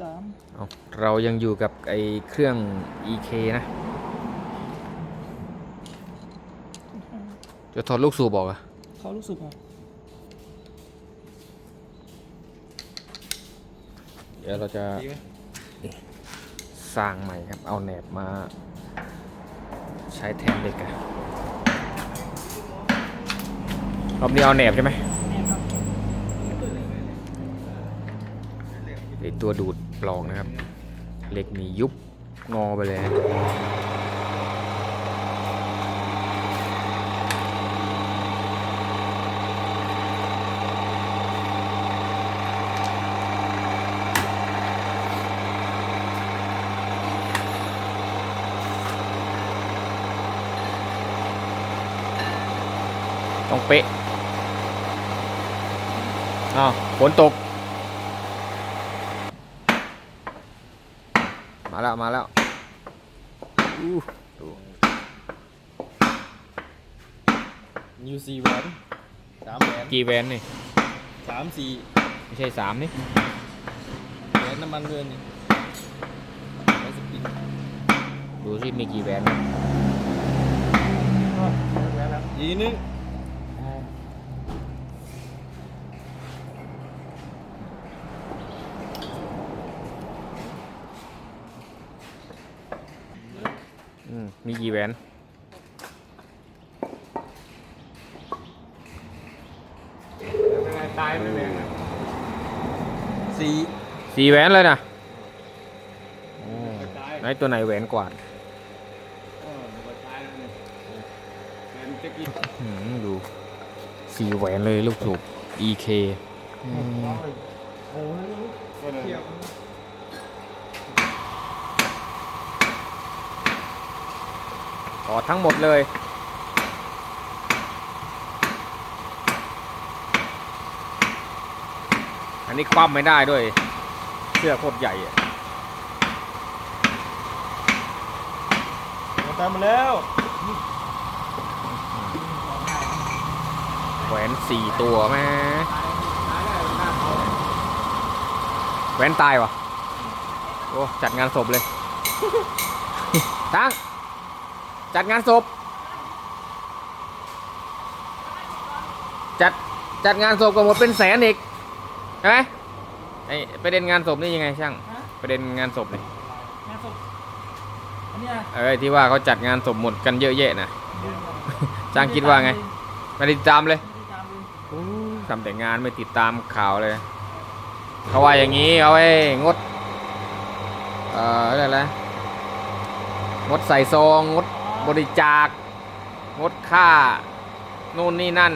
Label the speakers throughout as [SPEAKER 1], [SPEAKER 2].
[SPEAKER 1] สาม
[SPEAKER 2] เอาเรายังอยู่กับไอเครื่อง EK นะ จะถอดลูกสูบบอกอะ
[SPEAKER 1] เขารู้สึกอะ
[SPEAKER 2] เดี๋ยวเราจะสร้างใหม่ครับ เอาแหนบมา ใช้แทนเหล็กอะรอบนี้เอาแหนบใช่ไหมไอตัวดูดป ลองนะครับ เหล็กนี่ยุบงอไปเลยต้องเป๊ะอ้าวฝนตก มา แล้ว มาแล้วอู้ดู
[SPEAKER 3] นิวซีแวนสามแหวน
[SPEAKER 2] กี่แวนนี่
[SPEAKER 3] สามสี่
[SPEAKER 2] ไม่ใช่สามนี่
[SPEAKER 3] แหวนน้ำมันเงินนี่แหวนสปริง
[SPEAKER 2] ดูสิมีกี่แวน
[SPEAKER 3] ยีนึง
[SPEAKER 2] อืมมีกี่แหวน
[SPEAKER 3] ตายไปเลยสี่
[SPEAKER 2] สี่แหวนเลยนะโอ้ไหนตัวไหนแหวนกว่า
[SPEAKER 3] เออหัวตายแล้วเนี่ยแหวนจะกิน
[SPEAKER 2] อืมดูสี่แหวนเลยลูกสูบ EK อืม
[SPEAKER 3] โอ้ยเทียบ
[SPEAKER 2] ต่อทั้งหมดเลย อันนี้คว่ำไม่ได้ด้วย เสื้อโคตรใหญ่อะ
[SPEAKER 3] ตายมาแล้ว
[SPEAKER 2] แหวนสี่ตัวแม่แหวนตายวะโอ้จัดงานศพเลย ตั้ง จัดงานศพ จัดจัดงานศพก็หมดเป็นแสนอีกใช่ไหมไอประเด็นงานศพนี่ยังไงช่าง ประเด็นงานศพนี่
[SPEAKER 1] งานศพอันเนี้ย
[SPEAKER 2] เอ้ยที่ว่าเขาจัดงานศพหมดกันเยอะแยะนะช่างคิดว่าไงไม่ได้ติดตามเลย
[SPEAKER 1] ไม่ได้ตามเลย
[SPEAKER 2] ทำแต่งานไม่ติดตามข่าวเลย เขาว่าอย่างนี้เอาไว้งด เอ่อเรียกอะไรนะงดใส่ซองงด บริจาคงดค่านู่นนี่นั่น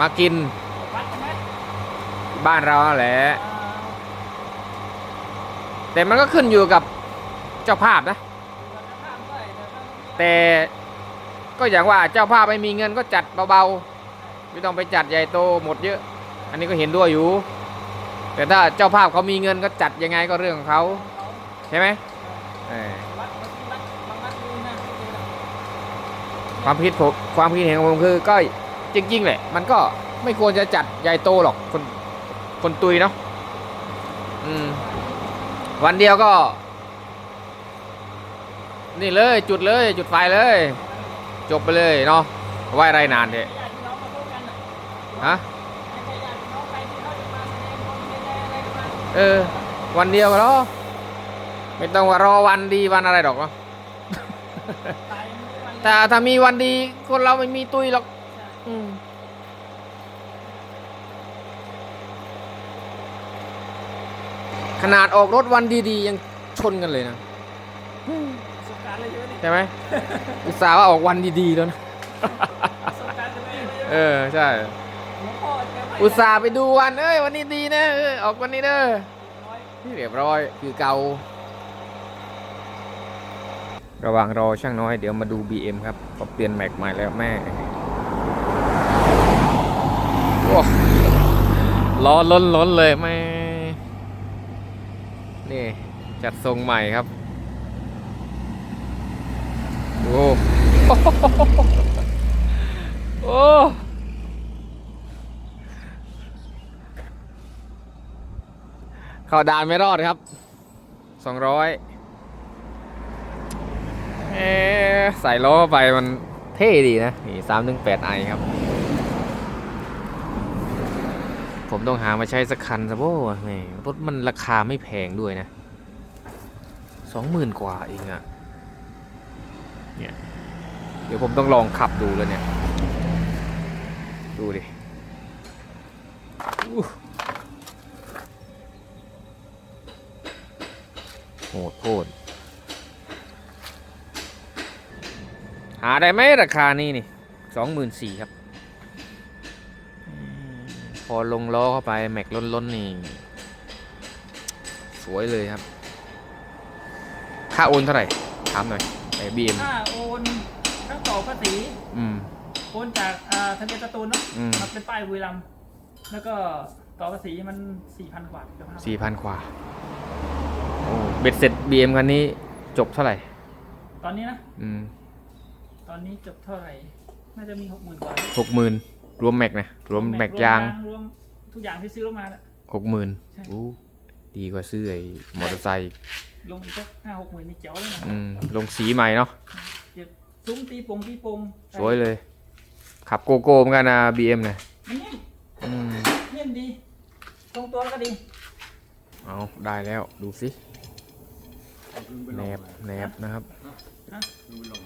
[SPEAKER 2] มากิน บ้านเราแหละแต่มันก็ขึ้นอยู่กับเจ้าภาพนะ
[SPEAKER 1] แต่
[SPEAKER 2] ก็อย่างว่าเจ้าภาพไม่มีเงินก็จัดเบาๆไม่ต้องไปจัดใหญ่โตหมดเยอะ อันนี้ก็เห็นด้วยอยู่ แต่ถ้าเจ้าภาพเขามีเงินก็จัดยังไงก็เรื่องของเขาใช่ไหม ความคิดผมความคิดเห็นของผมคือก็จริงๆแหละ มันก็ไม่ควรจะจัดใหญ่โตหรอกคนคนตุยเนาะอืม วันเดียวก็ นี่เลย จุดเลย จุดไฟเลย จบไปเลยเนาะไหวไรนานเถอะ
[SPEAKER 1] ญาติพี่น้องมาพบกันน่ะ
[SPEAKER 2] ฮะ
[SPEAKER 1] ให้ญาติพี่น้องใครที่เขาจะมาแสดงความเสียใจอะ
[SPEAKER 2] เออ วันเดียวก็แล้วไม่ต้องว่ารอวันดีวันอะไรหรอกเนาะ
[SPEAKER 1] ตายไม่ได้วัน
[SPEAKER 2] แต่ถ้ามีวันดีคนเราไม่มีตุยหรอกอืมขนาดออกรถวันดีๆ ยังชนกันเลยนะ
[SPEAKER 1] ประสบการณ์เลยใช่ไหมเนี่ย
[SPEAKER 2] ใช่ไหมอุตส่าห์ว่าออกวันดีๆแล้วนะ
[SPEAKER 1] ประสบการณ์จะไม่ไม่
[SPEAKER 2] เออ ใช่
[SPEAKER 1] หลวงพ่อจะไม่
[SPEAKER 2] อุตส่าห์ไปดูวัน เอ้ย วันนี้ดีนะเออออกวันนี้เด้อ
[SPEAKER 1] ร้อย
[SPEAKER 2] เรียบร้อย คือเก่า ระหว่างรอช่างน้อยเดี๋ยวมาดู BM ครับเขาเปลี่ยนแม็กใหม่แล้วแม่ล้อล้นล้นเลยแม่นี่ จัดทรงใหม่ครับโอ้โอ้เข้าด่านไม่รอดครับสองร้อย ใส่ล้อไปมันเท่ดีนะ นี่สามหนึ่งแปดไอครับ ผมต้องหามาใช้สักคันซะโบ้แหมรถมันราคาไม่แพงด้วยนะสองหมื่นกว่าเองอะเนี่ยเดี๋ยวผมต้องลองขับดูแล้วเนี่ย ดูดิโหดโคตร หาได้ไหมราคานี้นี่สองหมื่นสี่ครับอืมพอลงล้อเข้าไป แม็กล้นๆนี่ สวยเลยครับ ค่าโอนเท่าไหร่ ถามหน่อยไอ้บีเอ็ม
[SPEAKER 1] ถ้าโอนทั้งต่อภาษี
[SPEAKER 2] อืม
[SPEAKER 1] โอนจากอ่าทะเบียนสตูลเนาะ
[SPEAKER 2] อืม
[SPEAKER 1] มาเป็นป้ายบุรีรัมย์แล้วก็ต่อภาษีมันสี่พันกว่าเกือบห้า
[SPEAKER 2] สี่พันกว่าโอ้เบ็ดเสร็จบีเอ็มคันนี้จบเท่าไหร่
[SPEAKER 1] ตอนนี้นะ
[SPEAKER 2] อืม
[SPEAKER 1] ตอนนี้จบเท่าไหร่ น่าจะมีหกหมื่นกว่า
[SPEAKER 2] หกหมื่นรวมแม็กนะรวมแม็กยาง
[SPEAKER 1] รวมทุกอย่างที่ซื้อลงมาน่ะ
[SPEAKER 2] หกหมื่น
[SPEAKER 1] ใช่
[SPEAKER 2] อู้ดีกว่าซื้อไอ้มอเตอร์ไซค์
[SPEAKER 1] ลงอีกสักห้าหกหมื่นนี่เจ๋วเลยนะ
[SPEAKER 2] อืมลงสีใหม่เนาะ
[SPEAKER 1] เก็บซุ้มตีปงตีปง
[SPEAKER 2] สวยเลย ขับโกโก้เหมือนกันนะบีเอ็มเนี่ย
[SPEAKER 1] มันเงียบ
[SPEAKER 2] อืม
[SPEAKER 1] เงียบดี ตรงตัวแล้วก็ดี
[SPEAKER 2] เอาได้แล้วดูสิ
[SPEAKER 3] เอาขึ้นไป
[SPEAKER 2] แหน
[SPEAKER 3] ลง
[SPEAKER 2] บแหนบนะครับ
[SPEAKER 3] ขึ้นไปลง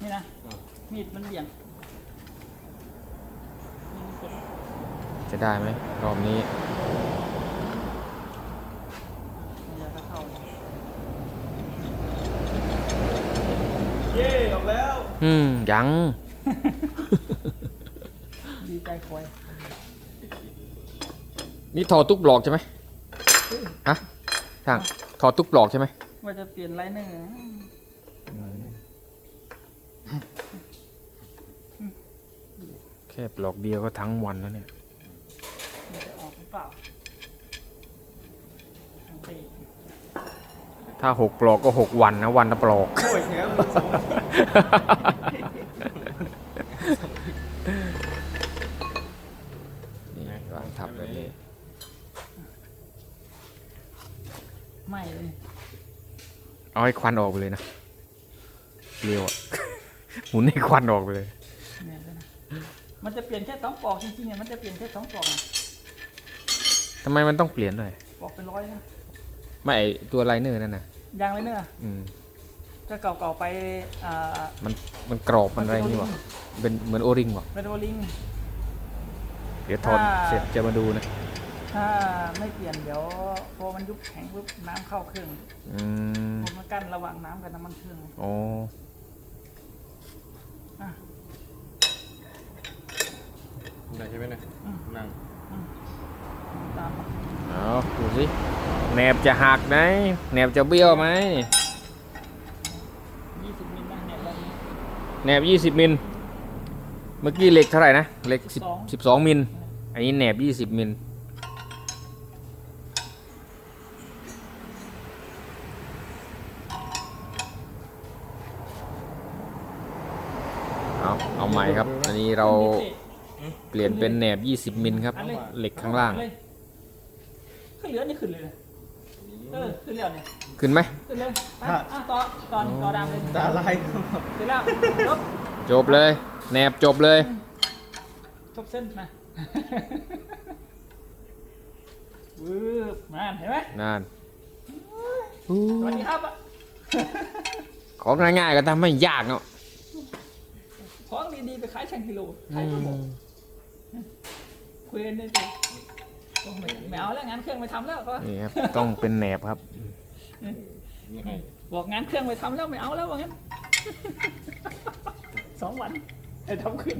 [SPEAKER 1] นี่นะ มีดมันเบี่ยงนี่มันกด
[SPEAKER 2] จะได้ไหมรอบนี้
[SPEAKER 1] มันจะเข้า
[SPEAKER 3] เย่ออกแล้ว
[SPEAKER 2] อืม ยัง
[SPEAKER 1] ดีใจคอย
[SPEAKER 2] นี่ถอดทุกบล็อกใช่ไหมฮะช่างถอดทุกบล็อกใช่ไหม
[SPEAKER 1] ว่าจะเปลี่ยนไลเนอร์นะ
[SPEAKER 2] แค่บล็อกเดียวก็ทั้งวันแล้วเนี่ย
[SPEAKER 1] มันจะออกหรือเปล่าทางปี
[SPEAKER 2] ถ้าหกปลอกก็หกวันนะวันละปลอก
[SPEAKER 3] โอ้ยแถมมือสอง
[SPEAKER 2] นี่วางทับแบบนี้
[SPEAKER 1] ไม่เลย
[SPEAKER 2] เอาให้ควันออกไปเลยนะเร็วอะ หมุนให้ควันออกไปเลย
[SPEAKER 1] เนี่ยเลยนะมันจะเปลี่ยนแค่สองปอกจริงๆเนี่ยมันจะเปลี่ยนแค่สองปอกอะ
[SPEAKER 2] ทำไมมันต้องเปลี่ยนด้วย
[SPEAKER 1] ปอกเป็นร้อยนะ
[SPEAKER 2] ไม่ไอ้ตัวไลเนอร์นั่นนะ
[SPEAKER 1] ยางไลเนอร์
[SPEAKER 2] อืม
[SPEAKER 1] จะเก่าๆไปอ่า
[SPEAKER 2] มัน มันกรอบ มันอะไรนี่วะเป็นเหมือนโอริงวะ
[SPEAKER 1] เรดโอลิง
[SPEAKER 2] เดี๋ยวถอด
[SPEAKER 1] อ่า
[SPEAKER 2] เสร็จจะมาดูนะ
[SPEAKER 1] ถ้าไม่เปลี่ยนเดี๋ยวพอมันยุบแข็งปุ๊บน้ำเข้าเครื่อง
[SPEAKER 2] อืม
[SPEAKER 1] มันกั้นระหว่างน้ำกับน้ำมันเครื่อง
[SPEAKER 2] อ๋อ
[SPEAKER 1] อะ
[SPEAKER 3] ได้ใช่ไหมเนี่ย
[SPEAKER 1] อืม
[SPEAKER 3] นั่ง
[SPEAKER 1] ตาม
[SPEAKER 2] เอาดูสิแหนบจะหักไหมแหนบจะเบี้ยวไหม
[SPEAKER 1] ยี่สิบมิลนะเนี่ยตอนนี้
[SPEAKER 2] แหนบยี่สิบมิล เมื่อกี้เหล็กเท่าไหร่นะเหล็กสิบสิบสองมิล อันนี้แหนบยี่สิบมิล เอาเอาใหม่ครับ อันนี้ เราเปลี่ยนเป็นแหนบยี่สิบมิลครับ
[SPEAKER 1] อันเลย
[SPEAKER 2] เหล็กข้างล่าง
[SPEAKER 1] เลยขึ้นเหลือนี่ขึ้นเลยเลยเออขึ้นแล้วเนี่ย
[SPEAKER 2] ขึ้นไหม
[SPEAKER 1] ขึ้นเลยไปอะต่อต่อต่อดามเลย
[SPEAKER 3] ตาลาย
[SPEAKER 1] เสร็จแล้วจบ
[SPEAKER 2] จบเลยแหนบจบเลย
[SPEAKER 1] จบเส้นมาวืบมาเห็นไหม
[SPEAKER 2] นั่น
[SPEAKER 1] สวัสดีครับอะ
[SPEAKER 2] ของง่ายๆก็ทำไม่ยากเนาะ
[SPEAKER 1] ของดีๆไปขายช่างกิโลขายตัวหมกคุยกันได้สิโอ้ไม่ไม่เอาแล้วงานเครื่องไม่ทำแล้วก็
[SPEAKER 2] นี่ครับต้องเป็นแหนบครับ
[SPEAKER 1] บอกงานเครื่องไปทำแล้วไม่เอาแล้วว่างั้นสองวันไอ้ทำขึ้น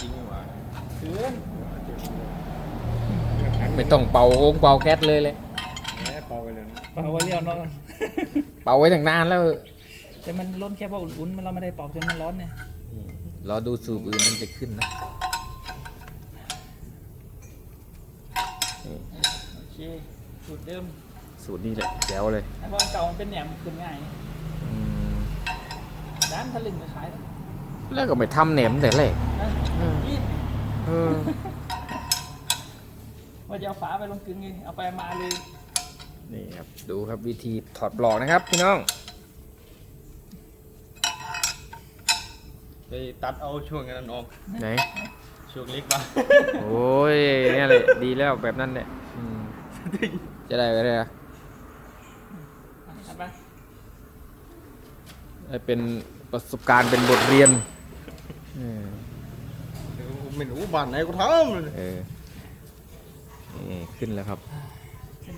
[SPEAKER 3] จริงไหมวะ
[SPEAKER 1] เกิน
[SPEAKER 2] ไม่ต้องเป่าโองเป่าแก๊สเลยเลย
[SPEAKER 3] แหมเป่าไปเลยนะ
[SPEAKER 1] เป่าไว้เรียวนอน
[SPEAKER 2] เป่าไว้ตั้งนานแล้ว
[SPEAKER 1] แต่มันล้นแค่เพราะอุ่นๆมันเราไม่ได้เป่าจนมันร้อนเนี่ย
[SPEAKER 2] รอดูสูบอื่นมันจะขึ้นนะ
[SPEAKER 1] โอเคสูตรเดิม
[SPEAKER 2] สูตรนี้แหละแจ๋วเลย
[SPEAKER 1] ไอ้บอลเก่ามันเป็นแหนมขึ้นง่าย
[SPEAKER 2] อืม
[SPEAKER 1] ร้านทะลึงไปขาย
[SPEAKER 2] แล้วก็ไม่ทำแหนมแต่แรก
[SPEAKER 1] นะยี่
[SPEAKER 2] เออ
[SPEAKER 1] ว่าจะเอาฝาไปลงกึ่งไงเอาไปมาเลย
[SPEAKER 2] นี่ครับดูครับวิธีถอดปลอกนะครับพี่น้อง
[SPEAKER 3] ไปตัดเอาช่วงนั้นออก
[SPEAKER 2] ไหน
[SPEAKER 3] ช่วงเล็กบ้าง
[SPEAKER 2] โอ้ยเนี่ยเลยดีแล้วแบบนั้นแหละอืมจะได้อะไรอะ
[SPEAKER 1] ทำไป
[SPEAKER 2] ได้เป็นประสบการณ์เป็นบทเรียนเออ
[SPEAKER 3] ไม่รู้บ้านไหนก็ทำเลย
[SPEAKER 2] เออนี่ขึ้นแล้วครับ
[SPEAKER 1] เสร็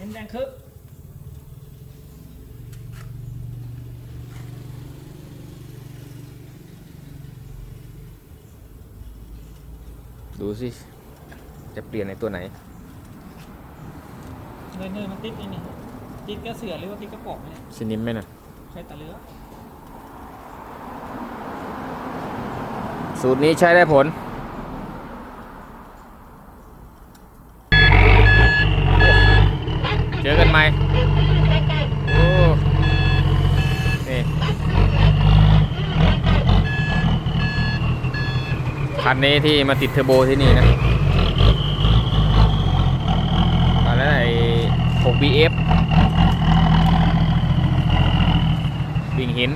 [SPEAKER 1] ดงคึบ
[SPEAKER 2] ดูสิ จะเปลี่ยนในตัวไหน
[SPEAKER 1] เนยเนยมันติดไอ้นี่ติดกระเสือหรือว่าติดกระปอกเนี่ย
[SPEAKER 2] สนิมไหมนะ
[SPEAKER 1] ใช้ตะเลือ
[SPEAKER 2] สูตรนี้ใช้ได้ผลเจอกันไหมโอ้นี่ คันนี้ที่มาติดเทอร์โบที่นี่นะตอนนั้นไอ้ 6BF วิ่งหิน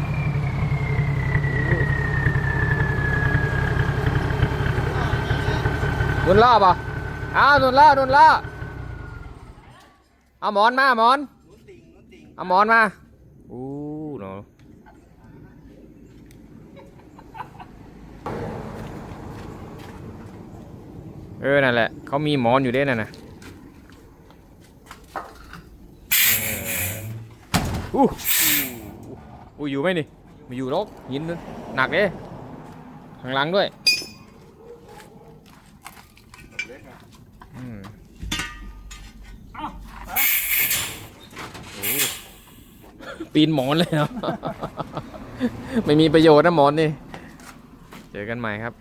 [SPEAKER 2] นุนล่อป่ะอ้าวนุนล่อนุนล่อเอาหมอนมาหมอนเอาหมอนมาอู้เนาะ เออ นั่นแหละ เขามีหมอนอยู่ด้วยนั่นนะอู้อู้อยู่ไหมนี่ม่อยู่หรอกหินนึงหนักเด้ข้างหลังด้วยปีนหมอนเลยเนาะไม่มีประโยชน์นะหมอนนี่ เจอกันใหม่ครับ